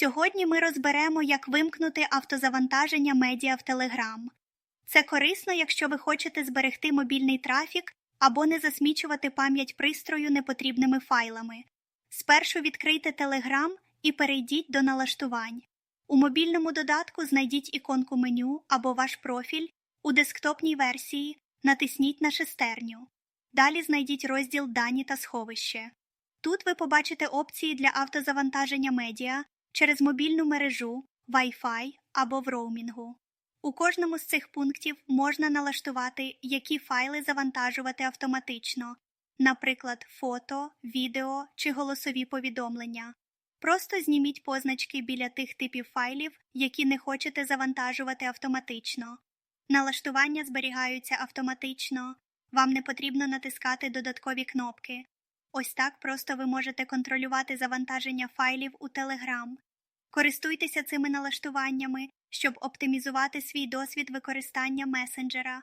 Сьогодні ми розберемо, як вимкнути автозавантаження медіа в Telegram. Це корисно, якщо ви хочете зберегти мобільний трафік або не засмічувати пам'ять пристрою непотрібними файлами. Спершу відкрийте Telegram і перейдіть до налаштувань. У мобільному додатку знайдіть іконку меню або ваш профіль. У десктопній версії натисніть на шестерню. Далі знайдіть розділ Дані та сховище. Тут ви побачите опції для автозавантаження медіа через мобільну мережу, Wi-Fi або в роумінгу. У кожному з цих пунктів можна налаштувати, які файли завантажувати автоматично, наприклад, фото, відео чи голосові повідомлення. Просто зніміть позначки біля тих типів файлів, які не хочете завантажувати автоматично. Налаштування зберігаються автоматично, вам не потрібно натискати додаткові кнопки. Ось так просто ви можете контролювати завантаження файлів у Telegram. Користуйтеся цими налаштуваннями, щоб оптимізувати свій досвід використання месенджера.